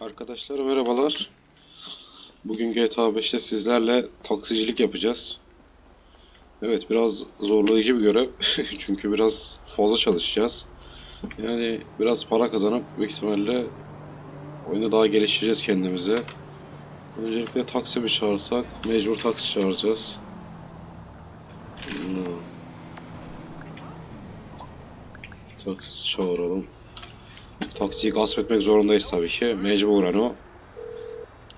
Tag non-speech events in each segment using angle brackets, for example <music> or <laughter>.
Arkadaşlar merhabalar. Bugün GTA 5'te sizlerle taksicilik yapacağız. Evet biraz zorlayıcı bir görev. <laughs> Çünkü biraz fazla çalışacağız. Yani biraz para kazanıp büyük ihtimalle oyunda daha geliştireceğiz kendimizi. Öncelikle taksi bir çağırsak mecbur taksi çağıracağız. Hmm. Taksi çağıralım. Taksiyi gasp etmek zorundayız tabii ki. Mecburen o.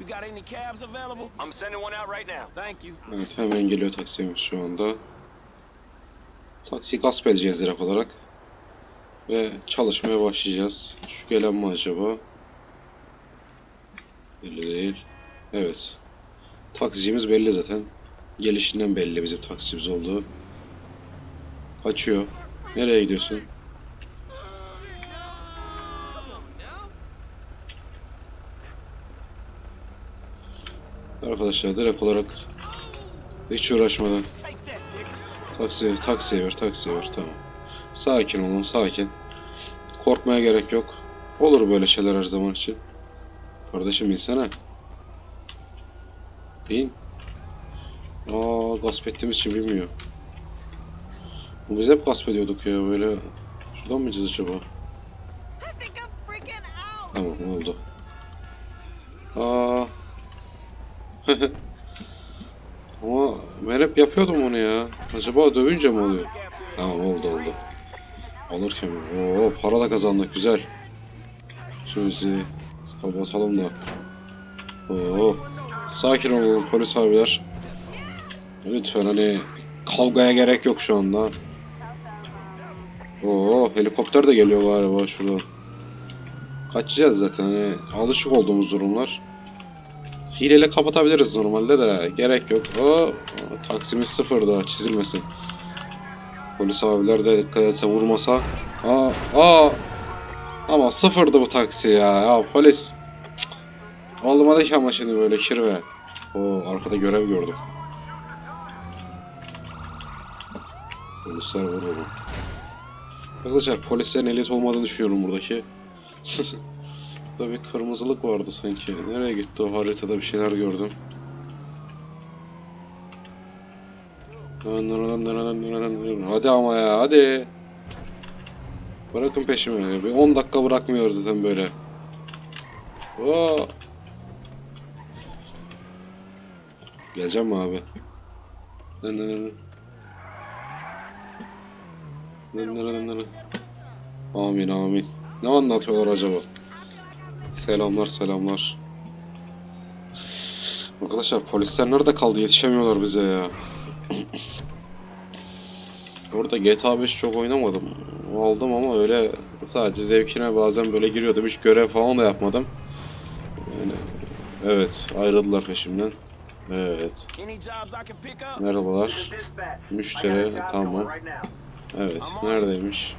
You got any cabs available? I'm sending one out right now. Thank you. Evet hemen geliyor taksimiz şu anda. Taksiyi gasp edeceğiz direkt olarak. Ve çalışmaya başlayacağız. Şu gelen mi acaba? Belli değil. Evet. Taksicimiz belli zaten. Gelişinden belli bizim taksicimiz olduğu. Kaçıyor. Nereye gidiyorsun? Arkadaşlar direkt olarak hiç uğraşmadan Take that, nigga. Taksi, taksiye ver, taksiye ver. Tamam. Sakin olun, sakin. Korkmaya gerek yok. Olur böyle şeyler her zaman için. Kardeşim insana. İn. Aa, gasp ettiğimiz için bilmiyor. Biz hep gasp ediyorduk ya böyle. Şuradan mı acaba? Tamam oldu? Aa. <laughs> Ama ben hep yapıyordum onu ya. Acaba dövünce mi oluyor? Tamam oldu oldu. Alırken Oo para da kazandık güzel. Şöyle kapatalım da. Oo. Sakin olun polis abiler. Lütfen hani kavgaya gerek yok şu anda. Oo helikopter de geliyor galiba şurada. Kaçacağız zaten hani alışık olduğumuz durumlar. Hileyle kapatabiliriz normalde de gerek yok. Oo, taksimiz sıfır daha çizilmesin. Polis abiler de dikkat etse vurmasa. Aa, aa. Ama sıfırdı bu taksi ya. Ya polis. Cık. Olmadı ki ama şimdi böyle kirve. Oo arkada görev gördüm. Polisler vurur. Arkadaşlar polislerin elit olmadığını düşünüyorum buradaki. <laughs> Burada bir kırmızılık vardı sanki. Nereye gitti o haritada bir şeyler gördüm. Hadi ama ya hadi. Bırakın peşimi. Bir 10 dakika bırakmıyor zaten böyle. Oo. Geleceğim abi? Nı nı nı nı. Nı nı nı nı nı. Amin amin. Ne anlatıyorlar acaba? Selamlar selamlar. Arkadaşlar polisler nerede kaldı? Yetişemiyorlar bize ya. <clears throat> Orada GTA 5 çok oynamadım. Aldım ama öyle sadece zevkine bazen böyle giriyordum. Hiç görev falan da yapmadım. Yani, evet ayrıldılar peşimden. Evet. Merhabalar. Müşteri tamam. Evet neredeymiş?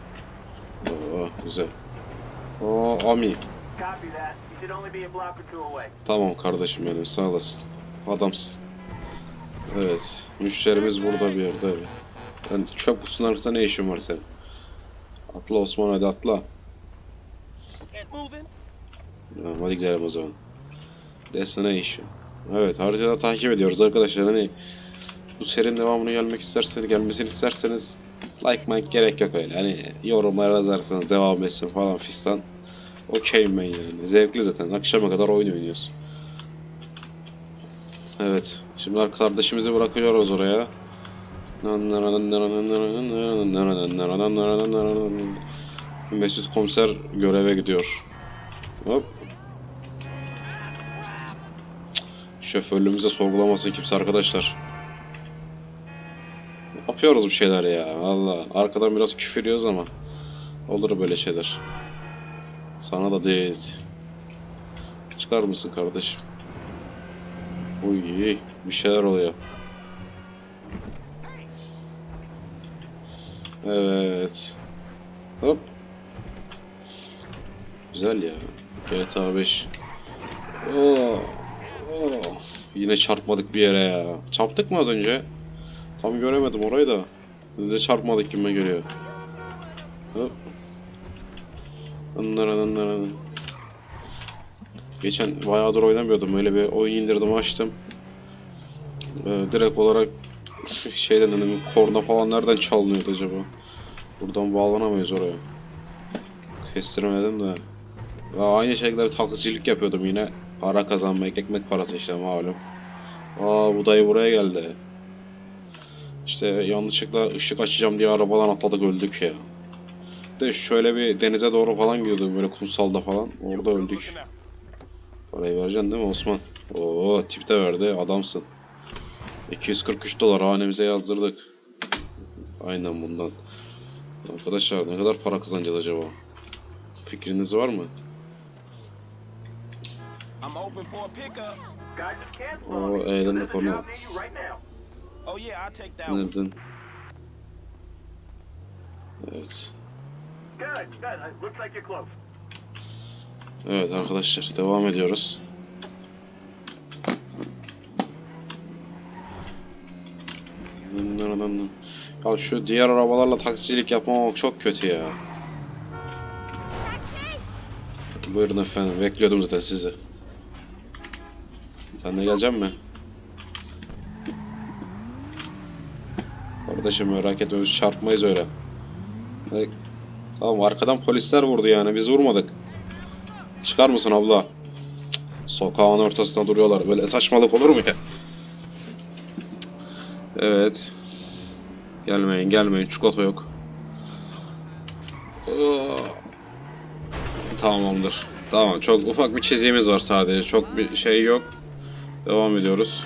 Oo güzel. Oo Ami. Copy that. You should only be a block or two away. Tamam kardeşim benim sağ olasın. Adamsın. Evet. Müşterimiz burada bir yerde. Evet. Ben çöp kutusunun arkasında ne işin var senin? Atla Osman hadi atla. Tamam, hadi gidelim o zaman. Destination. Evet haritada takip ediyoruz arkadaşlar. Hani bu serinin devamını gelmek isterseniz, gelmesini isterseniz like like gerek yok öyle. Hani yorumlara yazarsanız devam etsin falan fistan. Okeyim ben yani. Zevkli zaten. Akşama kadar oyun oynuyoruz. Evet. Şimdi kardeşimizi bırakıyoruz oraya. Mesut komiser göreve gidiyor. Hop. Şoförlüğümüze sorgulamasın kimse arkadaşlar. Yapıyoruz bir şeyler ya. Valla. Arkadan biraz küfür ama. Olur böyle şeyler. Sana da değil. Çıkar mısın kardeşim? Uy, bir şeyler oluyor. Evet. Hop. Güzel ya. GTA 5. Oo. Oo. Yine çarpmadık bir yere ya. Çarptık mı az önce? Tam göremedim orayı da. De çarpmadık gibi geliyor. Hop. Anlara anlara. Geçen bayağıdır oynamıyordum. Öyle bir oyun indirdim açtım. Ee, direkt olarak şeyden dedim korna falan nereden çalınıyordu acaba? Buradan bağlanamayız oraya. Kestiremedim de. Ve aynı şekilde bir taksicilik yapıyordum yine. Para kazanmak, ekmek parası işte malum. Aa bu dayı buraya geldi. İşte yanlışlıkla ışık açacağım diye arabadan atladık öldük ya. De şöyle bir denize doğru falan gidiyorduk böyle kumsalda falan. Orada öldük. Parayı vereceksin değil mi Osman? Oo tip de verdi adamsın. 243 dolar hanemize yazdırdık. Aynen bundan. Arkadaşlar ne kadar para kazanacağız acaba? Fikriniz var mı? Oo, on me. eğlendik There's a onu. job near you right now. Oh yeah, I'll take that one. Nereden? Evet. Evet arkadaşlar devam ediyoruz. Ya şu diğer arabalarla taksicilik yapmamak çok kötü ya. Buyurun efendim bekliyordum zaten sizi. Sen de gelecek mi? Kardeşim merak etme çarpmayız öyle. Tamam arkadan polisler vurdu yani biz vurmadık. Çıkar mısın abla? Cık, Sokağın ortasında duruyorlar. Böyle saçmalık olur mu ya? Evet. Gelmeyin gelmeyin. Çikolata yok. Oo. Tamamdır. Tamam çok ufak bir çiziğimiz var sadece. Çok bir şey yok. Devam ediyoruz.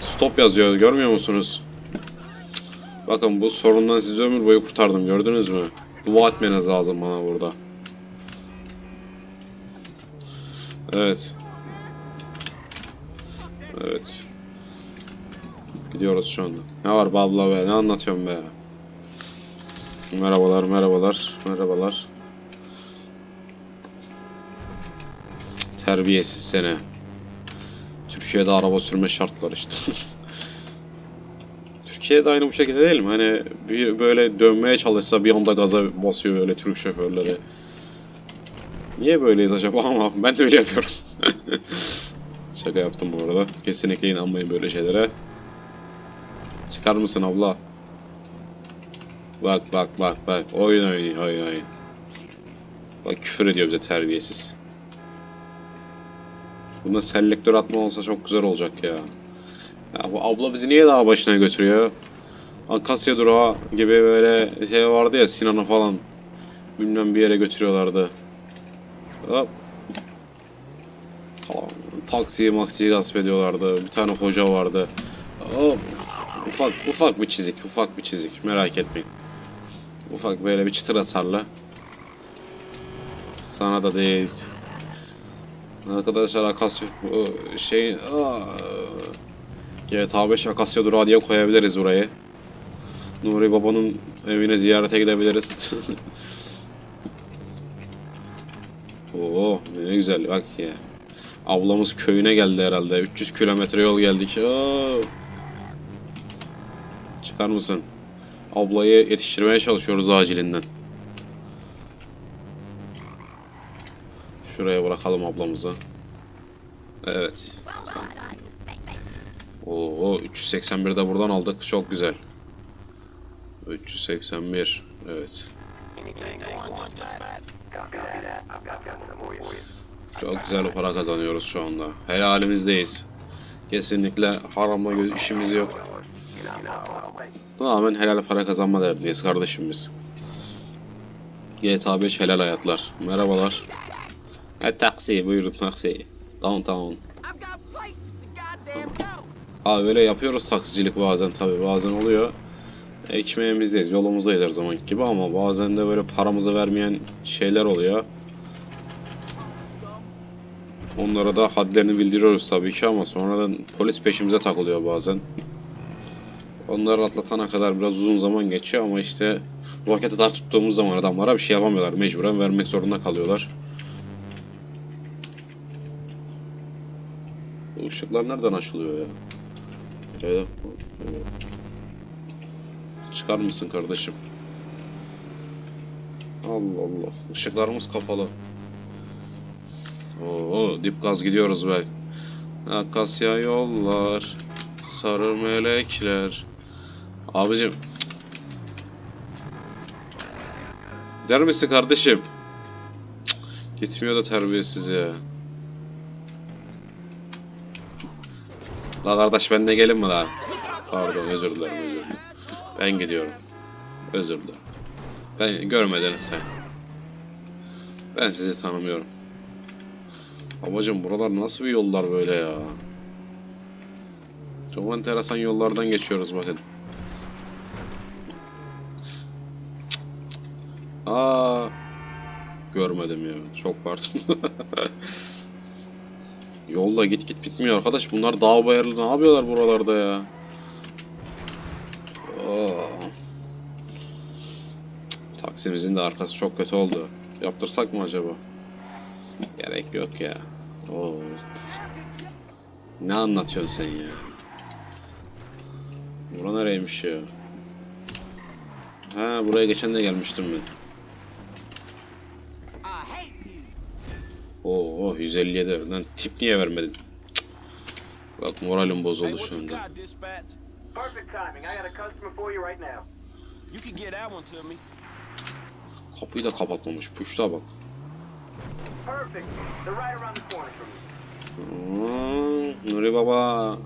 Stop yazıyor. Görmüyor musunuz? Bakın bu sorundan sizi ömür boyu kurtardım. Gördünüz mü? Dua etmeniz lazım bana burada. Evet. Evet. Gidiyoruz şu anda. Ne var be abla be? Ne anlatıyorsun be? Merhabalar, merhabalar, merhabalar. Terbiyesiz seni. Türkiye'de araba sürme şartları işte. <laughs> Türkiye'de aynı bu şekilde değil mi? Hani bir böyle dönmeye çalışsa bir anda gaza basıyor öyle Türk şoförleri. Niye böyleyiz acaba ama ben de öyle yapıyorum. <laughs> Şaka yaptım bu arada. Kesinlikle inanmayın böyle şeylere. Çıkar mısın abla? Bak bak bak bak. Oyun oynuyor oyun oyun. Bak küfür ediyor bize terbiyesiz. Bunda selektör atma olsa çok güzel olacak ya. Ya bu abla bizi niye daha başına götürüyor? Akasya durağı gibi böyle şey vardı ya Sinan'ı falan. Bilmem bir yere götürüyorlardı. Hop. Tamam. Taksiyi maksiyi gasp ediyorlardı. Bir tane hoca vardı. Hop. Ufak ufak bir çizik, ufak bir çizik. Merak etmeyin. Ufak böyle bir çıtır hasarlı. Sana da değil. Arkadaşlar Akasya şey aa, GTA 5 Akasya durağı diye koyabiliriz burayı. Nuri Baba'nın evine ziyarete gidebiliriz. <laughs> Oo ne güzel bak ya. Ablamız köyüne geldi herhalde. 300 kilometre yol geldik. Oo. Çıkar mısın? Ablayı yetiştirmeye çalışıyoruz acilinden. Şuraya bırakalım ablamızı. Evet. Oo 381 de buradan aldık. Çok güzel. 381. Evet. Çok güzel para kazanıyoruz şu anda. Helalimizdeyiz. Kesinlikle haramla işimiz yok. Tamamen helal para kazanma derdindeyiz kardeşim biz. GTA 5 helal hayatlar. Merhabalar. E taksi buyurun taksi. Tamam tamam. Abi böyle yapıyoruz taksicilik bazen tabi bazen oluyor. Ekmeğimizdeyiz, yolumuzdayız her zaman gibi ama bazen de böyle paramızı vermeyen şeyler oluyor. Onlara da hadlerini bildiriyoruz tabii ki ama sonradan polis peşimize takılıyor bazen. Onları atlatana kadar biraz uzun zaman geçiyor ama işte rokete tar tuttuğumuz zaman adamlara bir şey yapamıyorlar. Mecburen vermek zorunda kalıyorlar. Bu ışıklar nereden açılıyor ya? Evet. Çıkar mısın kardeşim? Allah Allah. Işıklarımız kapalı. Oo dip gaz gidiyoruz be. Akasya yollar, sarı melekler. Abicim. cık. Der misin kardeşim? Cık, Gitmiyor da terbiyesiz ya. La kardeş ben de gelin mi la? Pardon özür dilerim özür dilerim. Ben gidiyorum. Özür dilerim. Ben görmediniz sen. Ben sizi tanımıyorum. Babacım buralar nasıl bir yollar böyle ya? Çok enteresan yollardan geçiyoruz bakın. Aa, görmedim ya. Çok pardon. <laughs> Yolda git git bitmiyor arkadaş. Bunlar dağ bayırlı ne yapıyorlar buralarda ya? Aa. Taksimizin de arkası çok kötü oldu. Yaptırsak mı acaba? Gerek yok ya. Oo. Ne anlatıyorsun sen ya? Bura nereymiş ya? Ha buraya geçen de gelmiştim ben. Oo 157 lan tip niye vermedin? Cık. Bak moralim bozuldu şu anda. Kapıyı da kapatmamış. Puşta bak. Nuri Baba.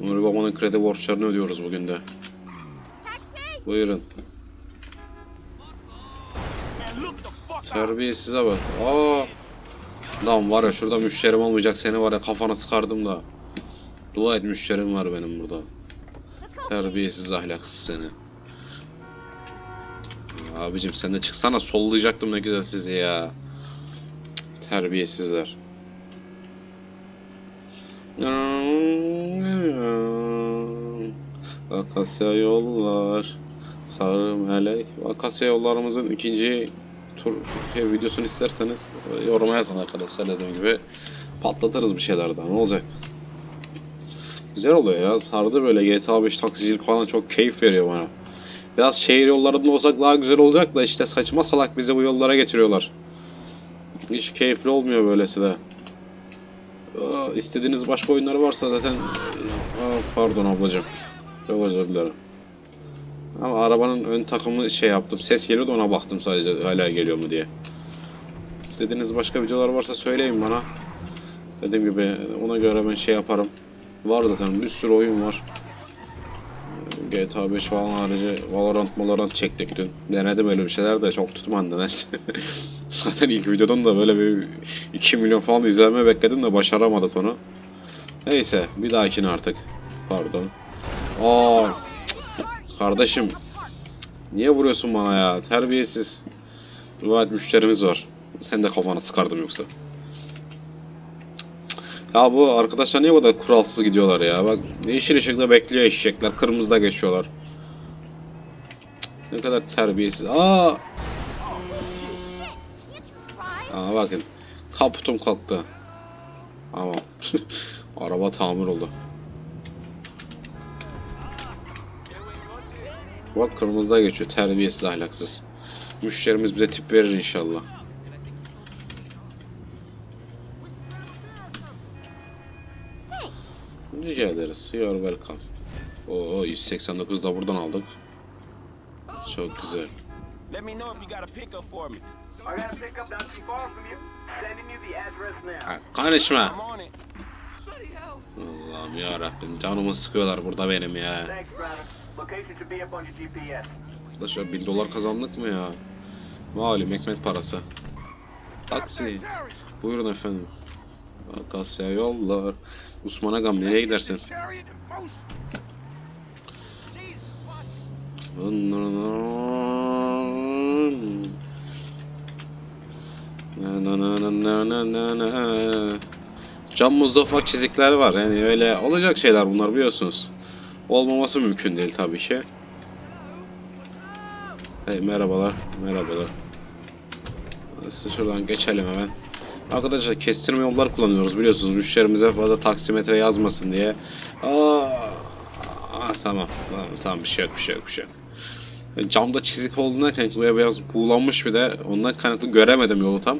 Nuri Baba'nın kredi borçlarını ödüyoruz bugün de. Buyurun. Terbiyesize bak. Aa. Lan var ya şurada müşterim olmayacak seni var ya kafana sıkardım da. Dua et müşterim var benim burada. Terbiyesiz ahlaksız seni. Abicim sen de çıksana sollayacaktım ne güzel sizi ya. Terbiyesizler. Akasya yollar. Sarı melek. Akasya yollarımızın ikinci tur şey, videosunu isterseniz e, yoruma yazın arkadaşlar dediğim gibi. Patlatırız bir şeyler daha ne olacak. Güzel oluyor ya. Sardı böyle GTA 5 taksicilik falan çok keyif veriyor bana. Biraz şehir yollarında olsak daha güzel olacak da işte saçma salak bizi bu yollara getiriyorlar. Hiç keyifli olmuyor böylesi de. Aa, istediğiniz başka oyunlar varsa zaten... Aa, pardon ablacım. Çok özür dilerim. Ama arabanın ön takımı şey yaptım. Ses geliyordu ona baktım sadece hala geliyor mu diye. İstediğiniz başka videolar varsa söyleyin bana. Dediğim gibi ona göre ben şey yaparım. Var zaten bir sürü oyun var. GTA 5 falan harici Valorant Valorant çektik dün. Denedim öyle bir şeyler de çok tutmadı neyse. <laughs> Zaten ilk videodan da böyle bir 2 milyon falan izlenme bekledim de başaramadık onu. Neyse bir dahakine artık. Pardon. Aa, kardeşim niye vuruyorsun bana ya? Terbiyesiz. Dua et müşterimiz var. Sen de kafana sıkardım yoksa. Ya bu arkadaşlar niye bu kadar kuralsız gidiyorlar ya? Bak yeşil ışıkta bekliyor eşekler, kırmızıda geçiyorlar. Ne kadar terbiyesiz. Aa! Aa bakın. Kaputum kalktı. Ama <laughs> araba tamir oldu. Bak kırmızıda geçiyor. Terbiyesiz ahlaksız. Müşterimiz bize tip verir inşallah. Rica ederiz. You're welcome. Oo 189 da buradan aldık. Çok güzel. Let me know if you got a pickup for me. I got a pickup not too far from you. Sending you the address now. Ha, Konuşma. I'm on it. Allah'ım ya Rabbim canımı sıkıyorlar burada benim ya. Thanks. Location should. Arkadaşlar 1000 dolar kazandık mı ya? Malum ekmek parası. Taksi. Buyurun efendim. Akasya yollar. Osman Agam nereye gidersin? Camımızda ufak çizikler var. Yani öyle olacak şeyler bunlar biliyorsunuz. Olmaması mümkün değil tabii ki. Hey, merhabalar, merhabalar. Size şuradan geçelim hemen. Arkadaşlar kestirme yollar kullanıyoruz biliyorsunuz. Müşterimize fazla taksimetre yazmasın diye. Aa, tamam, tamam, tamam bir şey yok, bir şey yok, bir şey yok. E, Camda çizik olduğundan kaynaklı biraz buğulanmış bir de ondan kaynaklı göremedim yolu tam.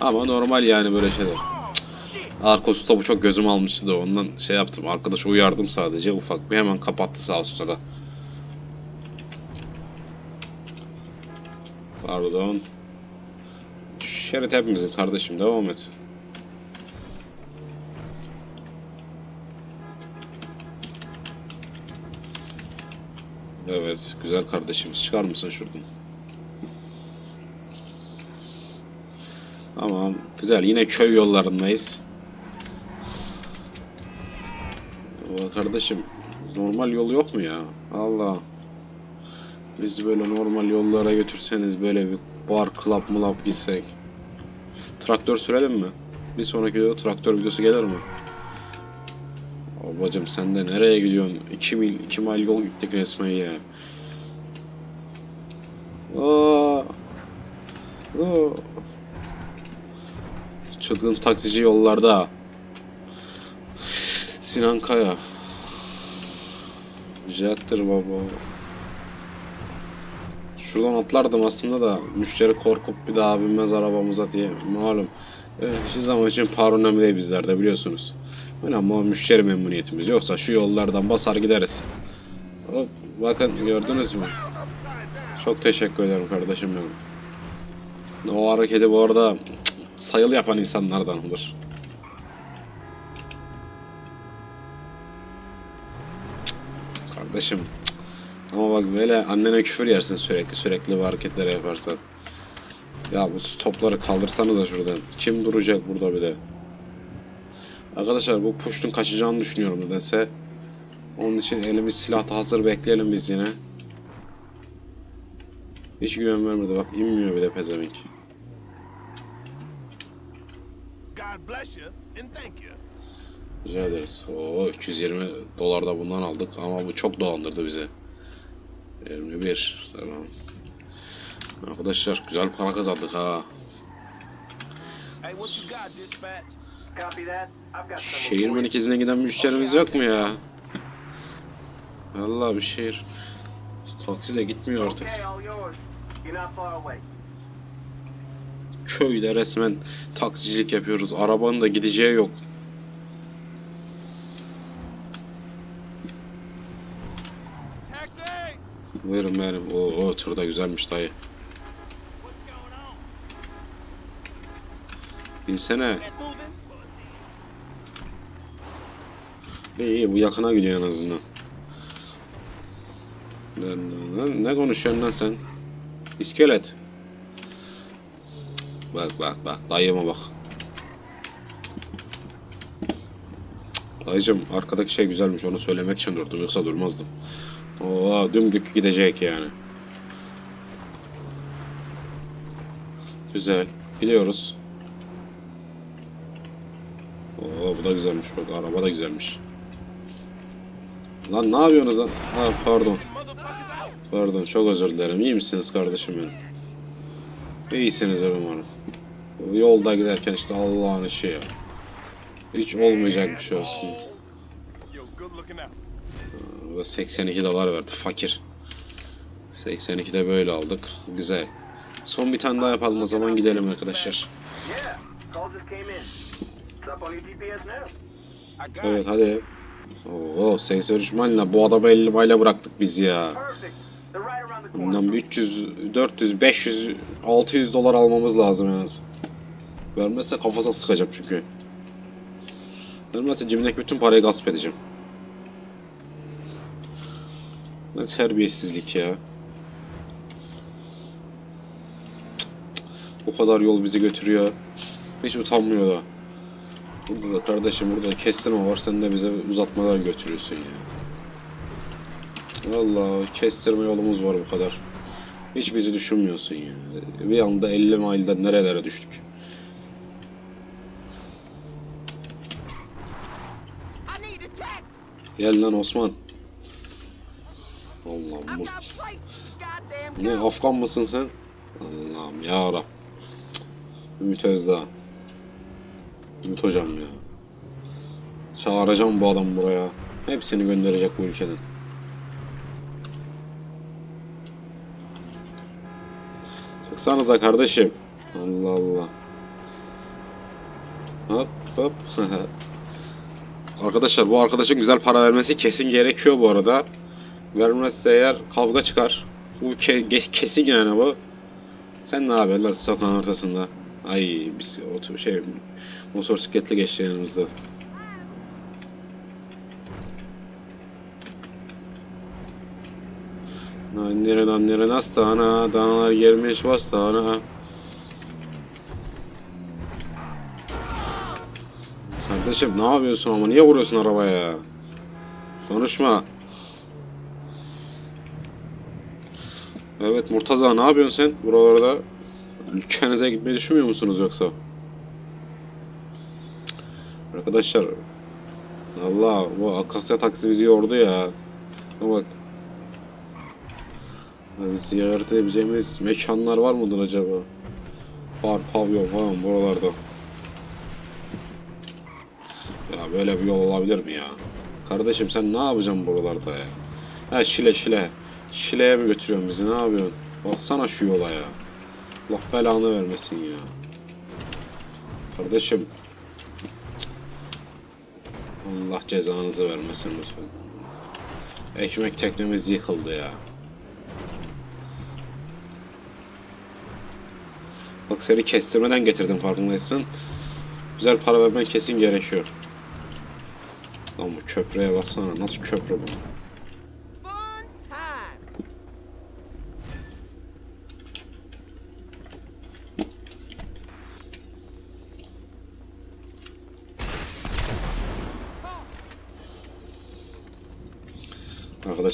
Ama normal yani böyle şeyler. Arkosu topu çok gözüm almıştı da ondan şey yaptım. Arkadaşı uyardım sadece ufak bir hemen kapattı sağ olsun da. Pardon. Şerit hepimizin kardeşim devam et. Evet güzel kardeşimiz çıkar mısın şuradan? Tamam güzel yine köy yollarındayız. Kardeşim normal yol yok mu ya? Allah. Biz böyle normal yollara götürseniz böyle bir bar, club, mulap gitsek. Traktör sürelim mi? Bir sonraki videoda traktör videosu gelir mi? Babacım sen de nereye gidiyorsun? 2 mil, 2 mil yol gittik resmen ya. Aa. Aa. Çılgın taksici yollarda. Sinan Kaya. Jettir baba. Şuradan atlardım aslında da müşteri korkup bir daha binmez arabamıza diye malum. Evet, hiçbir zaman için para önemli değil bizlerde biliyorsunuz. Önemli olan müşteri memnuniyetimiz. Yoksa şu yollardan basar gideriz. Hop, bakın gördünüz mü? Çok teşekkür ederim kardeşim benim. O hareketi bu arada sayılı yapan insanlardandır. Kardeşim. Ama bak böyle annene küfür yersin sürekli sürekli bu hareketleri yaparsan. Ya bu stopları kaldırsanız da şuradan. Kim duracak burada bir de? Arkadaşlar bu puştun kaçacağını düşünüyorum nedense. Onun için elimiz silahta hazır bekleyelim biz yine. Hiç güven vermedi bak inmiyor bile pezevenk. God bless you and thank you. Rica ederiz. Oo 220 dolar da bundan aldık ama bu çok dolandırdı bize. 21 tamam. Arkadaşlar güzel para kazandık ha. Şehir merkezine giden müşterimiz yok mu ya? Allah bir şehir. Taksi de gitmiyor artık. Köyde resmen taksicilik yapıyoruz. Arabanın da gideceği yok. Taxi! Buyurun benim. O, tır da güzelmiş dayı. Moving? İyi iyi bu yakına gidiyor en azından. Ne, konuşuyorsun lan sen? İskelet. Bak bak bak dayıma bak. Dayıcım arkadaki şey güzelmiş onu söylemek için durdum yoksa durmazdım. Oo dümdük gidecek yani. Güzel. Gidiyoruz. Oo bu da güzelmiş bak araba da güzelmiş. Lan ne yapıyorsunuz lan? Ha pardon. Pardon çok özür dilerim. İyi misiniz kardeşim benim? İyisiniz umarım. Yolda giderken işte Allah'ın işi ya. Hiç olmayacak bir şey olsun. Burada 82 dolar verdi fakir. 82 de böyle aldık. Güzel. Son bir tane daha yapalım o zaman gidelim arkadaşlar. Evet hadi. Oo 83 mile'la bu adamı 50 mile'e bıraktık biz ya. Bundan from bir you. 300, 400, 500, 600 dolar almamız lazım en az. Vermezse kafasına sıkacağım çünkü. Vermezse cebindeki bütün parayı gasp edeceğim. Ne terbiyesizlik ya. O kadar yol bizi götürüyor. Hiç utanmıyor da. Burada da kardeşim burada kestirme var sen de bize uzatmadan götürüyorsun ya. Vallahi kestirme yolumuz var bu kadar. Hiç bizi düşünmüyorsun ya. Bir anda 50 milden nerelere düştük. Gel lan Osman. To goddamn Ne. Afgan mısın sen? Allah'ım ya Rab. Ümit Özdağ. Ümit hocam ya. Çağıracağım bu adamı buraya. Hepsini gönderecek bu ülkeden. Çıksanıza kardeşim. Allah Allah. Hop hop. <laughs> Arkadaşlar bu arkadaşın güzel para vermesi kesin gerekiyor bu arada. Vermezse eğer kavga çıkar. Bu ke- kesin yani bu. Sen ne yapıyorsun lan sokağın ortasında? Ay biz otur şey motosikletle geçti yanımızda. Nannere nannere nastana, danalar gelmiş bastana. Kardeşim ne yapıyorsun ama niye vuruyorsun arabaya? Konuşma. Evet Murtaza ne yapıyorsun sen buralarda? Ülkenize gitmeyi düşünmüyor musunuz yoksa? Arkadaşlar Allah bu Akasya taksi bizi yordu ya. Bak. Abi ziyaret edebileceğimiz mekanlar var mıdır acaba? Bar, pavyon falan buralarda. Ya böyle bir yol olabilir mi ya? Kardeşim sen ne yapacaksın buralarda ya? Ha Şile Şile. Şile'ye mi götürüyorsun bizi ne yapıyorsun? Baksana şu yola ya. Allah belanı vermesin ya. Kardeşim. Allah cezanızı vermesin lütfen. Ekmek teknemiz yıkıldı ya. Bak seni kestirmeden getirdim farkındaysın. Güzel para vermen kesin gerekiyor. Lan bu köprüye baksana. Nasıl köprü bu?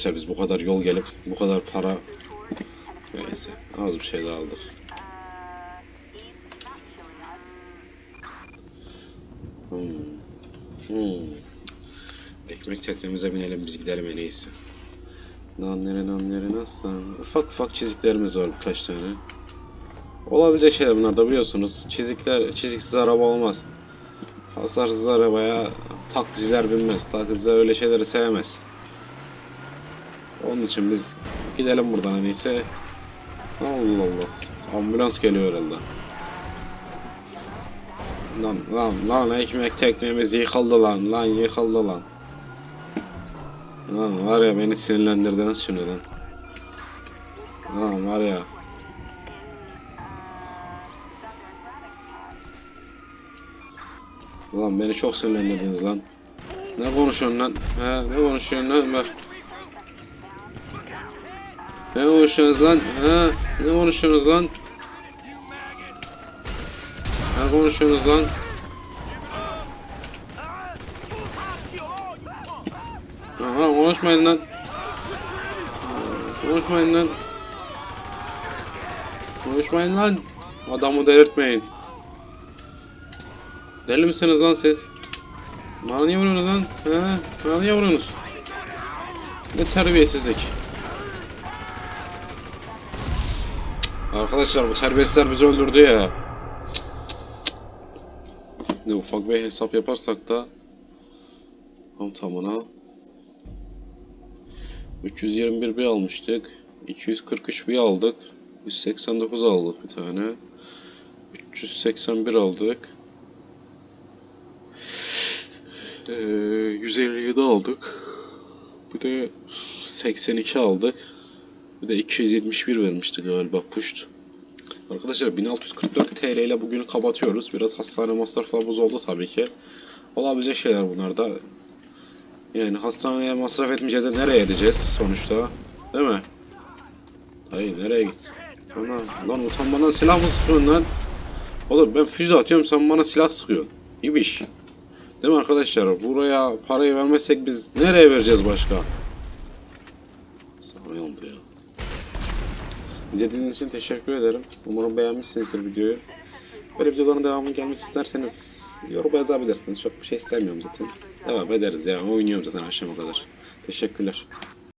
Arkadaşlar biz bu kadar yol gelip bu kadar para neyse az bir şey daha aldık. Hmm. Hmm. Ekmek teknemize binelim biz gidelim en iyisi. Nanlere nanlere nasıl? Ufak ufak çiziklerimiz var birkaç tane. Olabilecek şeyler bunlar da biliyorsunuz. Çizikler, çiziksiz araba olmaz. Hasarsız arabaya taksiciler binmez. Taksiciler öyle şeyleri sevmez. Onun için biz gidelim buradan en iyisi. Allah Allah. Ambulans geliyor herhalde. Lan lan lan ekmek teknemiz yıkıldı lan lan yıkıldı lan. Lan var ya beni sinirlendirdiniz şimdi lan. Lan var ya. Lan beni çok sinirlendirdiniz lan. Ne konuşuyorsun lan? He, ne konuşuyorsun lan? Bak. Ne konuşuyorsunuz lan? He, ne konuşuyorsunuz lan? Ne konuşuyorsunuz lan? Aha, konuşmayın lan. Konuşmayın lan. Konuşmayın lan. Adamı delirtmeyin. Deli misiniz lan siz? Bana niye vuruyorsunuz lan? He? Bana niye vuruyorsunuz? Ne terbiyesizlik. Arkadaşlar bu terbiyesizler bizi öldürdü ya. Ne ufak bir hesap yaparsak da tam tamına 321 bir almıştık. 243 bir aldık. 189 aldık bir tane. 381 aldık. Ee, 157 aldık. Bir de 82 aldık. Bir de 271 vermişti galiba puşt. Arkadaşlar 1644 TL ile bugünü kapatıyoruz. Biraz hastane masraflarımız oldu tabii ki. Olabilecek şeyler bunlar da. Yani hastaneye masraf etmeyeceğiz de nereye edeceğiz sonuçta? Değil mi? Hayır nereye git? Ana, lan utanmadan silah mı sıkıyorsun lan? Oğlum ben füze atıyorum sen bana silah sıkıyorsun. İbiş. Değil mi arkadaşlar? Buraya parayı vermezsek biz nereye vereceğiz başka? İzlediğiniz için teşekkür ederim. Umarım beğenmişsinizdir videoyu. Böyle videoların devamı gelmesi isterseniz yorum yazabilirsiniz. Çok bir şey istemiyorum zaten. Devam ederiz ya. Oynuyorum zaten akşama kadar. Teşekkürler.